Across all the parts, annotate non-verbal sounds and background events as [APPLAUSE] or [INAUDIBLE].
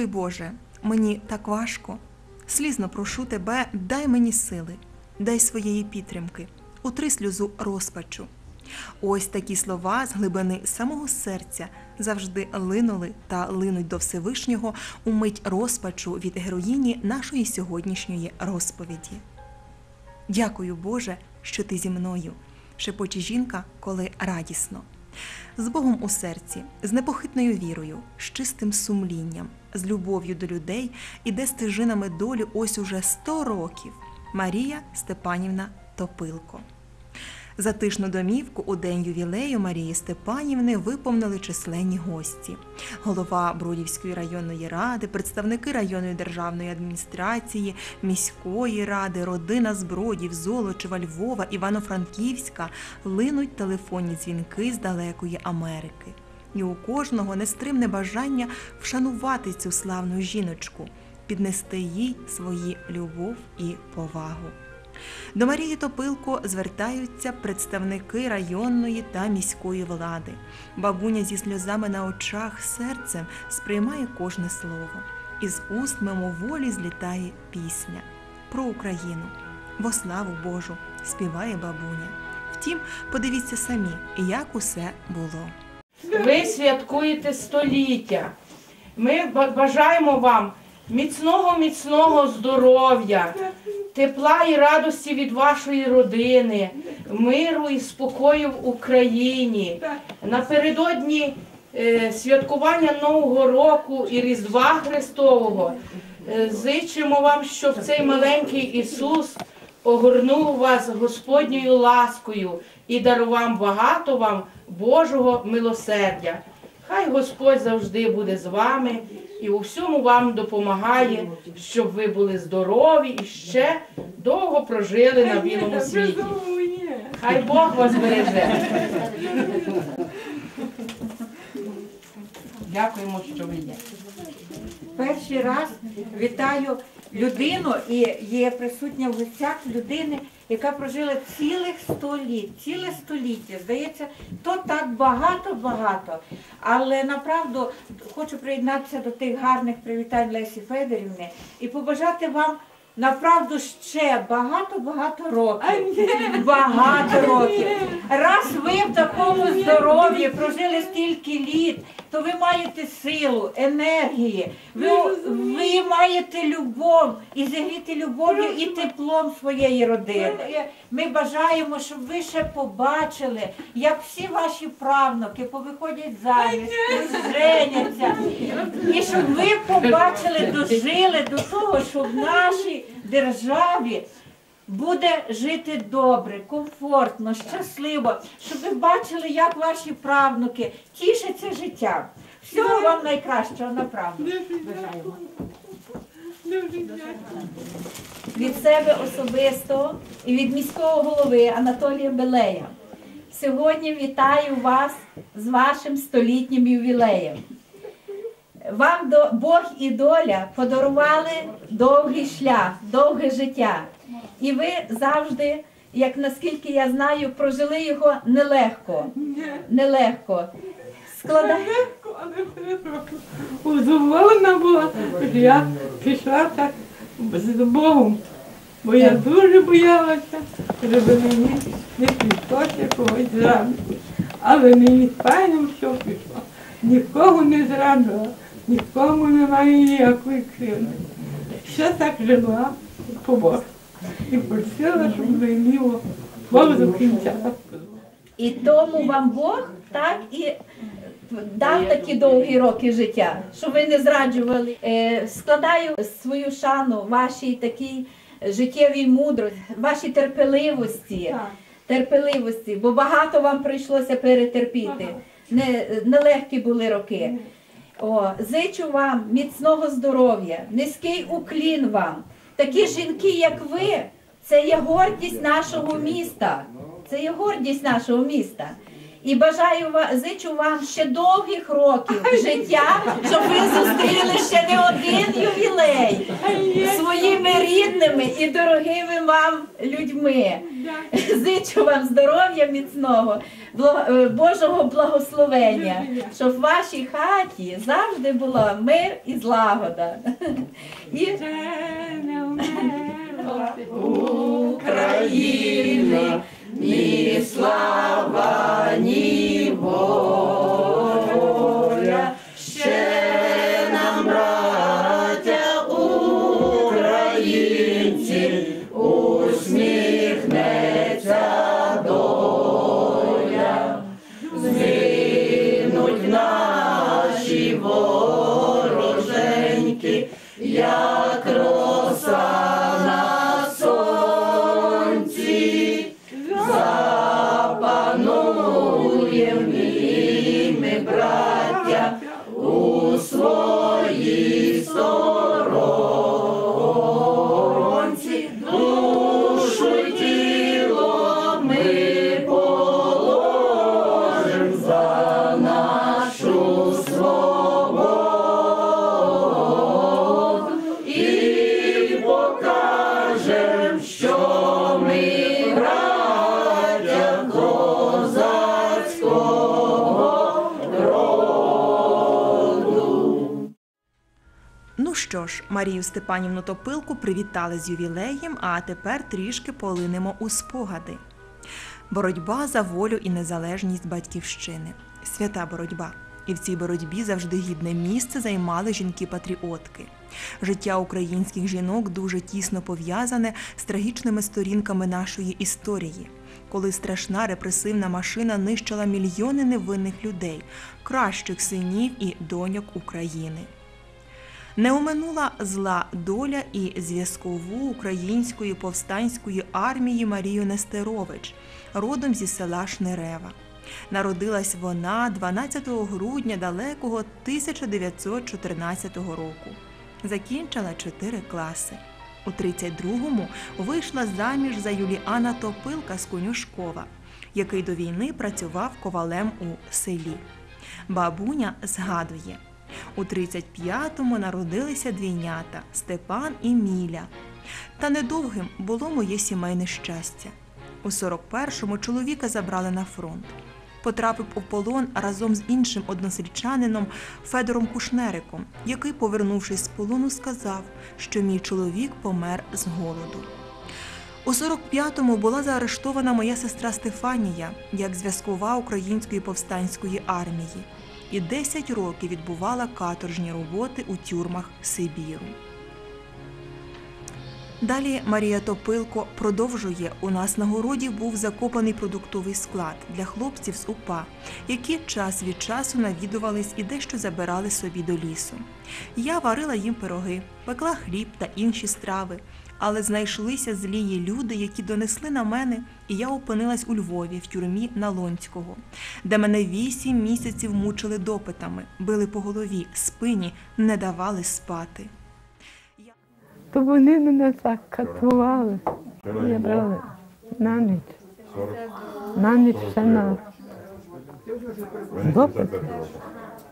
Любий Боже, мені так важко. Слізно прошу тебе, дай мені сили, дай своєї підтримки, утри сльозу розпачу. Ось такі слова з глибини самого серця завжди линули та линуть до Всевишнього у мить розпачу від героїні нашої сьогоднішньої розповіді. Дякую, Боже, що ти зі мною, шепоче жінка, коли радісно. З Богом у серці, з непохитною вірою, з чистим сумлінням, з любов'ю до людей іде стежинами долі ось уже сто років. Марія Степанівна Топилко. Затишну домівку у день ювілею Марії Степанівни виповнили численні гості: голова Бродівської районної ради, представники районної державної адміністрації, міської ради, родина з Бродів, Золочева, Львова, Івано-Франківська линуть телефонні дзвінки з далекої Америки. І у кожного нестримне бажання вшанувати цю славну жіночку, піднести їй свої любов і повагу. До Марії Топилко звертаються представники районної та міської влади. Бабуня зі сльозами на очах серцем сприймає кожне слово. Із уст мимоволі злітає пісня про Україну. Во славу Божу співає бабуня. Втім, подивіться самі, як усе було. Ви святкуєте століття. Ми бажаємо вам міцного, міцного здоров'я, тепла і радості від вашої родини, миру і спокою в Україні. Напередодні е, святкування Нового року і Різдва Христового е, зичимо вам, щоб цей маленький Ісус огорнув вас Господньою ласкою і дарував багато вам Божого милосердя. Хай Господь завжди буде з вами і у всьому вам допомагає, щоб ви були здорові і ще довго прожили на білому світі. Хай Бог вас береже. [LAUGHS] Дякуємо, що ви є. Перший раз вітаю людину і є присутня в гостях людини, яка прожила цілих століть, ціле століття. Здається, то так багато-багато. Але направду хочу приєднатися до тих гарних привітань Лесі Федорівни і побажати вам. Направду ще багато-багато років. Багато років. Раз ви в такому здоров'ї прожили стільки літ, то ви маєте силу, енергії, ви, ви маєте любов і зігріти любов'ю і теплом своєї родини. Ми бажаємо, щоб ви ще побачили, як всі ваші правнуки повиходять заміж, женяться. І щоб ви побачили, дожили до того, що в нашій державі буде жити добре, комфортно, щасливо, щоб ви бачили, як ваші правнуки тішаться життям. Всього вам найкращого. Бажаємо. Від себе особисто і від міського голови Анатолія Белея. Сьогодні вітаю вас з вашим столітнім ювілеєм. Вам до Бог і доля подарували довгий шлях, довге життя. І ви завжди, як наскільки я знаю, прожили його нелегко. Нелегко. Склада... Легко, але перепрошую. Узволена була, що я пішла так з Богом. Бо я дуже боялася, щоб мені не прийшлося когось зранку. Але мені файно все пішло. Нікого не зрадила, нікому немає ніякої кривди. Ще так жила по Богу. І просила, щоб виміло Бог до кінця. І тому вам Бог так і дав такі довгі роки життя, що ви не зраджували. Е, складаю свою шану вашій такій життєвій мудрості, вашій терпеливості. Терпеливості, бо багато вам прийшлося перетерпіти. Не, нелегкі були роки. О, зичу вам міцного здоров'я, низький уклін вам. Такі жінки, як ви, це є гордість нашого міста. Це є гордість нашого міста. І бажаю зичу вам ще довгих років життя, щоб ви зустріли ще не один ювілей своїми рідними і дорогими вам людьми. Зичу вам здоров'я міцного, е, Божого благословення, щоб в вашій хаті завжди було мир і злагода. І Україна, ні слава, ні воля, браття, у своїй сторонці, що ж, Марію Степанівну Топилку привітали з ювілеєм, а тепер трішки полинемо у спогади. Боротьба за волю і незалежність батьківщини. Свята боротьба. І в цій боротьбі завжди гідне місце займали жінки-патріотки. Життя українських жінок дуже тісно пов'язане з трагічними сторінками нашої історії, коли страшна репресивна машина нищила мільйони невинних людей, кращих синів і доньок України. Не оминула зла доля і зв'язкову української повстанської армії Марію Нестерович, родом зі села Шнерева. Народилась вона 12 грудня далекого 1914 року. Закінчила 4 класи. У 32-му вийшла заміж за Юліана Топилка з Конюшкова, який до війни працював ковалем у селі. Бабуня згадує. У 35-му народилися двійнята Степан і Міля. Та недовгим було моє сімейне щастя. У 41-му чоловіка забрали на фронт. Потрапив у полон разом з іншим односельчанином Федором Кушнериком, який, повернувшись з полону, сказав, що мій чоловік помер з голоду. У 45-му була заарештована моя сестра Стефанія як зв'язкова української повстанської армії і 10 років відбувала каторжні роботи у тюрмах Сибіру. Далі Марія Топилко продовжує: у нас на городі був закопаний продуктовий склад для хлопців з УПА, які час від часу навідувались і дещо забирали собі до лісу. Я варила їм пироги, пекла хліб та інші страви. Але знайшлися злії люди, які донесли на мене, і я опинилась у Львові в тюрмі Налонського, де мене вісім місяців мучили допитами, били по голові, спині, не давали спати. То вони мене так катували. Я брала на ніч. На ніч ще на допити.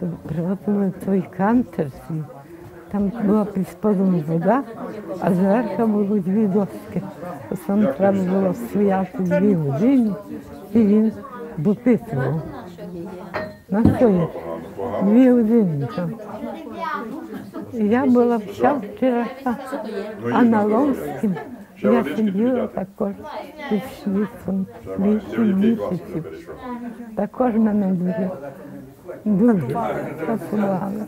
То Приводили той кантер свій. Там була під вода, а зверху було дві доски. Там треба було стояти дві години, і він допитував. На що Дві години там. Я була вся вчора, а на Ломським я сиділа також під шліцом вісім місяців. Також мене дуже, дуже працювали.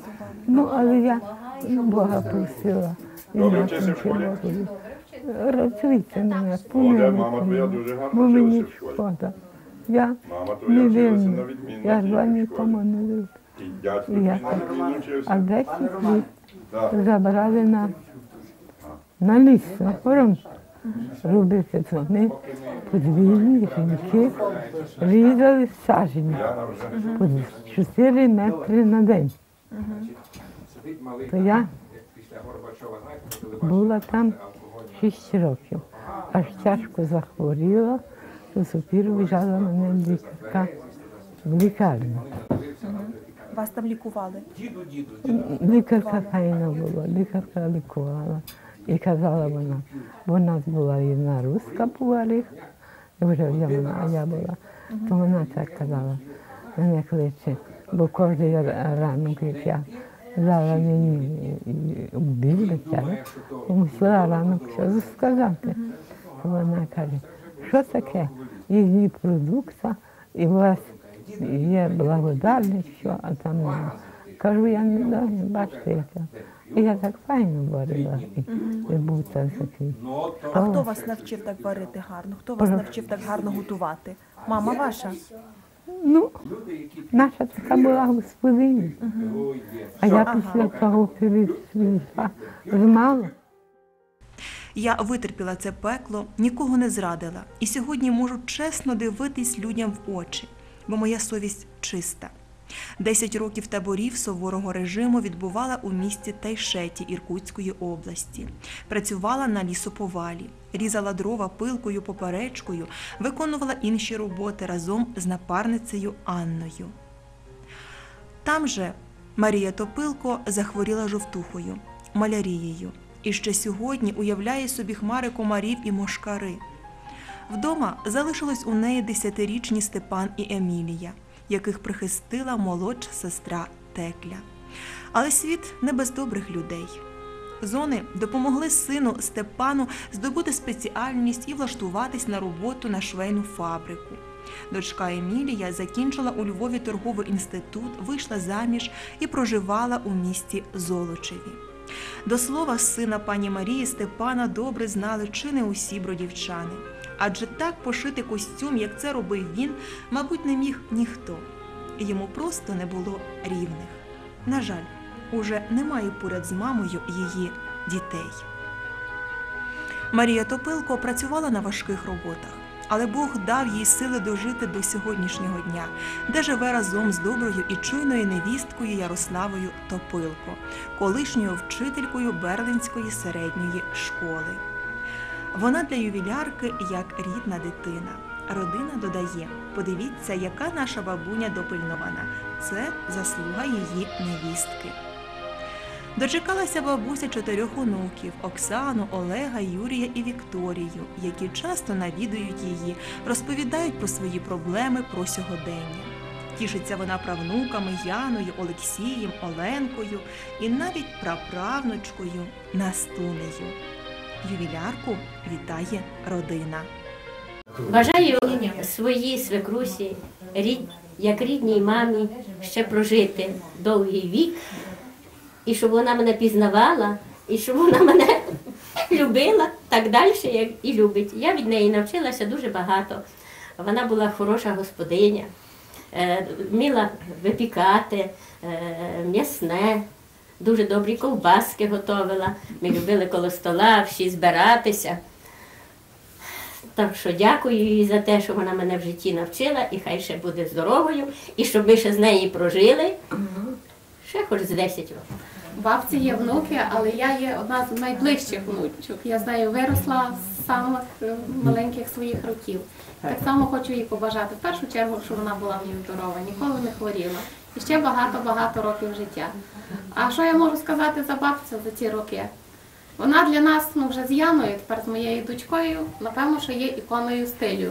Ну, але я Бога просила і матінки Божої. Рятуйте мене, Молода мама твоя дуже гарно бо мені вчилася в школі. шкода. Я Мама твоя не вчилася винна, на відмінно я в ж вам тій нікому не винна. І дядько І я так. відмінно А вчився. 10 літ Так. забрали на, на ліс, на фронт. Робити вони подвійні жінки різали сажені по 4 метри на день. То я була там 6 років. Аж тяжко захворіла, то супір виїжджала мене лікарка в лікарні. Вас там лікували? Лікарка файна була, лікарка лікувала. І казала вона, бо в нас була одна руська поварих, вже вона, а я була. То вона так казала, мене кличе, бо кожен ранок, як я зараз мені обідати, мусила ранок щось сказати. Вона каже, що таке? Її продукція, і у вас є благодарність, що, а там. Кажу, я не знаю, бачите, як я. І я так файно варила. І, і був це такий. А хто вас навчив так варити гарно? Хто вас навчив так гарно готувати? Мама ваша? Ну, наша така була господиня. А я після того перейшла з мало. Я витерпіла це пекло, нікого не зрадила, і сьогодні можу чесно дивитись людям в очі, бо моя совість чиста. Десять років таборів суворого режиму відбувала у місті Тайшеті Іркутської області. Працювала на лісоповалі, різала дрова пилкою поперечкою, виконувала інші роботи разом з напарницею Анною. Там же Марія Топилко захворіла жовтухою, малярією, і ще сьогодні уявляє собі хмари комарів і мошкари. Вдома залишились у неї десятирічні Степан і Емілія, яких прихистила молодша сестра Текля. Але світ не без добрих людей. Зони допомогли сину Степану здобути спеціальність і влаштуватись на роботу на швейну фабрику. Дочка Емілія закінчила у Львові торговий інститут, вийшла заміж і проживала у місті Золочеві. До слова, сина пані Марії Степана добре знали чи не усі бродівчани. Адже так пошити костюм, як це робив він, мабуть, не міг ніхто. Йому просто не було рівних. На жаль, уже немає поряд з мамою її дітей. Марія Топилко працювала на важких роботах, але Бог дав їй сили дожити до сьогоднішнього дня, де живе разом з доброю і чуйною невісткою Ярославою Топилко, колишньою вчителькою Берлинської середньої школи. Вона для ювілярки як рідна дитина. Родина додає: подивіться, яка наша бабуня допильнована. Це заслуга її невістки. Дочекалася бабуся чотирьох онуків Оксану, Олега, Юрія і Вікторію, які часто навідують її, розповідають про свої проблеми про сьогодення. Тішиться вона правнуками Яною, Олексієм, Оленкою і навіть праправнучкою Настунею. Ювілярку вітає родина. Бажаю своїй свекрусі, як рідній мамі, ще прожити довгий вік, і щоб вона мене пізнавала, і щоб вона мене [LAUGHS] любила так далі, як і любить. Я від неї навчилася дуже багато. Вона була хороша господиня, е, вміла випікати е, м'ясне, дуже добрі ковбаски готувала. Ми любили коло стола всі збиратися. Так що дякую їй за те, що вона мене в житті навчила, і хай ще буде здоровою, і щоб ми ще з нею прожили. Ще хоч з 10 років. Бабці є внуки, але я є одна з найближчих внучок. Я з нею виросла з самих е, маленьких своїх років. Так само хочу їй побажати в першу чергу, щоб вона була в ній здорова, ніколи не хворіла. І ще багато-багато років життя. А що я можу сказати за бабцю за ці роки? Вона для нас, ну вже з Яною, тепер з моєю дочкою, напевно, що є іконою стилю.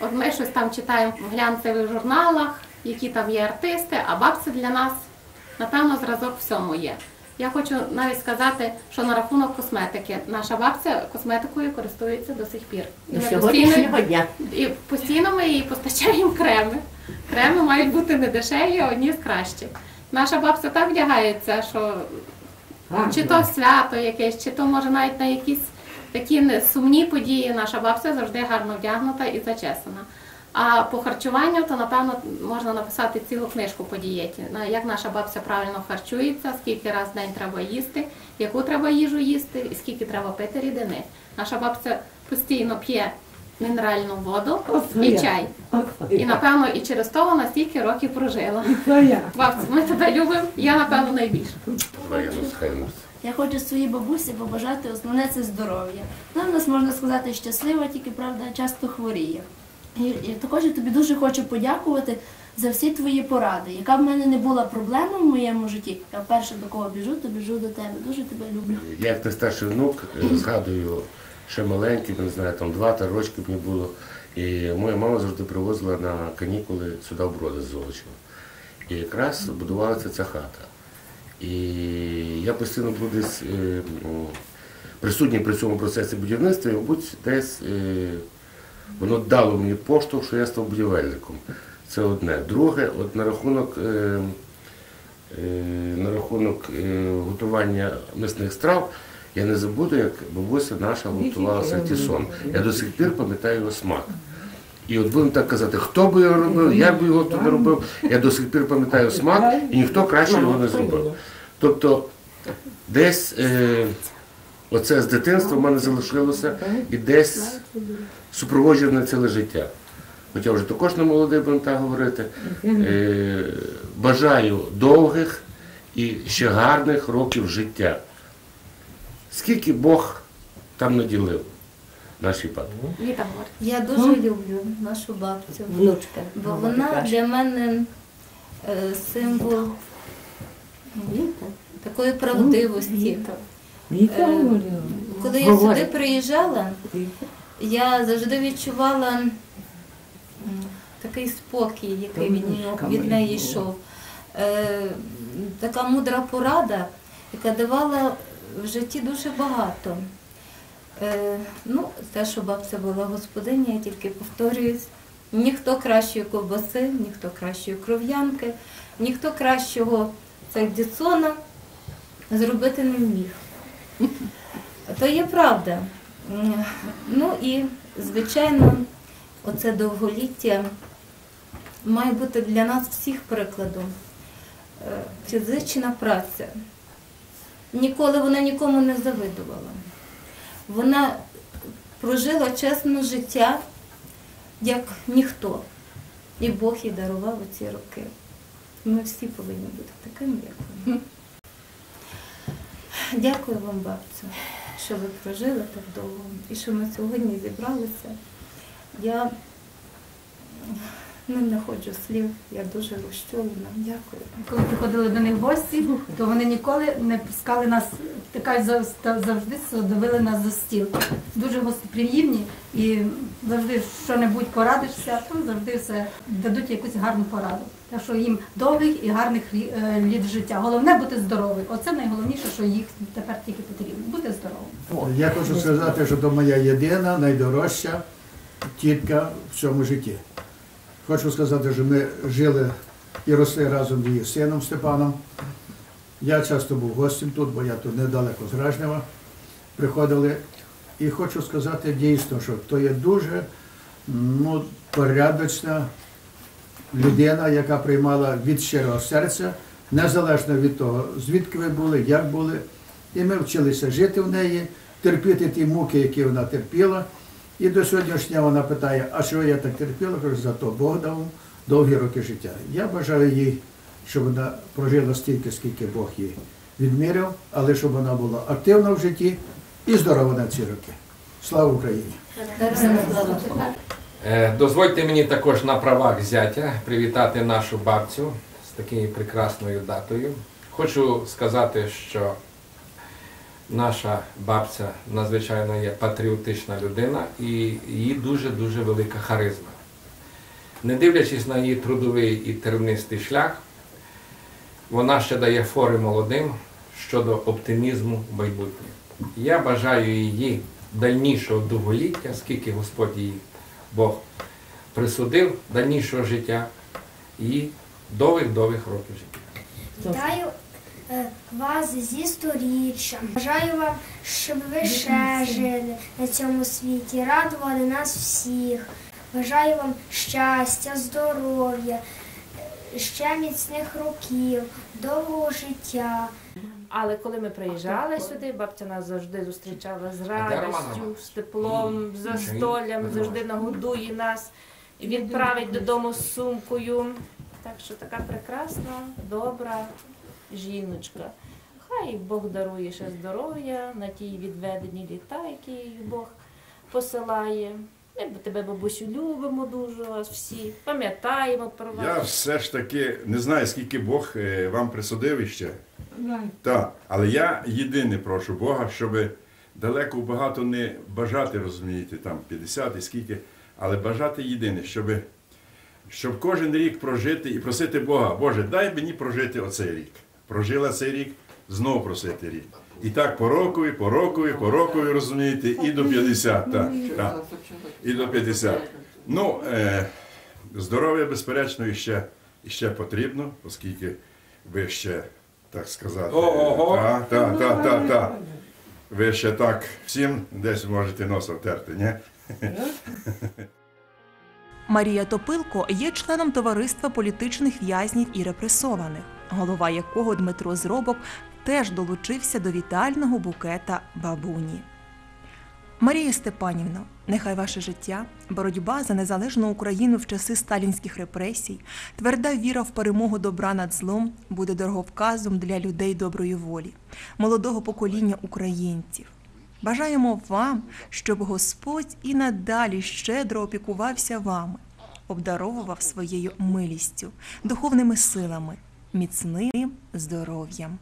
От ми щось там читаємо в глянцевих журналах, які там є артисти, а бабця для нас, напевно, зразок всьому є. Я хочу навіть сказати, що на рахунок косметики наша бабця косметикою користується до сих пір. І До ми дня. і постійно ми їй постачаємо креми. Креми мають бути не дешеві, а одні з кращих. Наша бабця так вдягається, що чи то свято якесь, чи то може навіть на якісь такі сумні події, наша бабця завжди гарно вдягнута і зачесана. А по харчуванню, то напевно можна написати цілу книжку по дієті. Як наша бабця правильно харчується, скільки раз в день треба їсти, яку треба їжу їсти, і скільки треба пити рідини. Наша бабця постійно п'є мінеральну воду і чай. І напевно і через то вона стільки років прожила. Бабця, ми тебе любимо, я напевно найбільше. Я хочу своїй бабусі побажати основне це здоров'я. Вона в нас можна сказати щаслива, тільки правда часто хворіє. І я також я тобі дуже хочу подякувати за всі твої поради. Яка в мене не була проблема в моєму житті, я вперше до кого біжу, то біжу до тебе. Дуже тебе люблю. Я як найстарший внук е, згадую ще маленький, не знаю, там два-три рочки мені було. І моя мама завжди привозила на канікули сюди в Броди з Золочева. І якраз будувалася ця хата. І я постійно був десь е, присутній при цьому процесі будівництва, і, мабуть, десь е, воно дало мені поштовх, що я став будівельником. Це одне. Друге, от на рахунок. Е, на рахунок готування мисних страв, я не забуду, як бабуся наша готувала сальтісон. Я до сих пір пам'ятаю його смак. І от будемо так казати, хто би його робив, як би його не робив, я до сих пір пам'ятаю смак, і ніхто краще його не зробив. Тобто десь е, оце з дитинства в мене залишилося і десь супроводжує мене ціле життя. Хоча вже також не молодий, будемо так говорити. Е, бажаю довгих і ще гарних років життя. Скільки Бог там наділив нашій папі. Віта. Я дуже люблю нашу бабцю, Внучка. бо вона для мене е, символ Віта. такої правдивості. Е. Коли я сюди приїжджала, я завжди відчувала такий спокій, який від, від неї йшов. Е, Така мудра порада, яка давала в житті дуже багато. Е, Ну, те, що бабця була господиня, я тільки повторююсь. Ніхто кращої ковбаси, ніхто кращої кров'янки, ніхто кращого цих зробити не вміг. То є правда. Ну і, звичайно, оце довголіття має бути для нас всіх прикладом. Е, Фізична праця. Ніколи вона нікому не завидувала. Вона прожила чесне життя, як ніхто. І Бог їй дарував ці роки. Ми всі повинні бути такими, як вона. Дякую вам, бабцю, що ви прожили так довго і що ми сьогодні зібралися. Я не знаходжу слів, я дуже розчулена. Дякую. Коли приходили до них гості, то вони ніколи не пускали нас, така за- завжди дивили нас за стіл. Дуже гостеприємні і завжди що-небудь порадишся, то завжди все дадуть якусь гарну пораду. Так що їм довгих і гарних е, літ життя. Головне бути здоровим. Оце найголовніше, що їх тепер тільки потрібно. Бути здоровим. Я хочу сказати, що то моя єдина, найдорожча тітка в цьому житті. Хочу сказати, що ми жили і росли разом з її сином Степаном. Я часто був гостем тут, бо я тут недалеко з Гражнева. Приходили. І хочу сказати дійсно, що то є дуже ну, порядочна людина, яка приймала від щирого серця, незалежно від того, звідки ви були, як були. І ми вчилися жити в неї, терпіти ті муки, які вона терпіла. І до сьогоднішнього вона питає, а що я так терпіла? Кажу, зато Бог дав довгі роки життя. Я бажаю їй, щоб вона прожила стільки, скільки Бог їй відміряв, але щоб вона була активна в житті і здорова на ці роки. Слава Україні! Е, Дозвольте мені також на правах зятя привітати нашу бабцю з такою прекрасною датою. Хочу сказати, що наша бабця надзвичайно є патріотична людина і її дуже-дуже велика харизма. Не дивлячись на її трудовий і тернистий шлях, вона ще дає фори молодим щодо оптимізму в майбутнє. Я бажаю її дальнішого довголіття, скільки Господь їй Бог присудив дальнішого життя і довгих-довгих років життя. Вітаю е, вас зі сторіччям. Бажаю вам, щоб ви ще жили на цьому світі, радували нас всіх. Бажаю вам щастя, здоров'я, ще міцних років, довгого життя. Але коли ми приїжджали сюди, бабця нас завжди зустрічала з радістю, з теплом, з застоллям, завжди нагодує нас, відправить додому з сумкою. Так що така прекрасна, добра жіночка. Хай Бог дарує ще здоров'я на ті відведені літа, які Бог посилає. Ми тебе, бабусю, любимо дуже вас всі, пам'ятаємо про вас. Я все ж таки не знаю, скільки Бог е, вам присудив іще. Так, але я єдине прошу Бога, щоб далеко багато не бажати, розумієте, там 50 і скільки, але бажати єдине, щоб, щоб кожен рік прожити і просити Бога, Боже, дай мені прожити оцей рік. Прожила цей рік, знову просити рік. І так по рокові, по рокові, по рокові, розумієте, і до 50. Так, так. І до 50. Ну, е, здоров'я, безперечно, іще, іще потрібно, оскільки ви ще, так сказати, Ого. так, так, так, так, так. Ви ще так всім десь можете носа втерти, ні? Марія Топилко є членом товариства політичних в'язнів і репресованих, голова якого Дмитро Зробок теж долучився до вітального букета бабуні. Марія Степанівна, нехай ваше життя, боротьба за незалежну Україну в часи сталінських репресій, тверда віра в перемогу добра над злом буде дороговказом для людей доброї волі, молодого покоління українців. Бажаємо вам, щоб Господь і надалі щедро опікувався вами, обдаровував своєю милістю, духовними силами, міцним здоров'ям.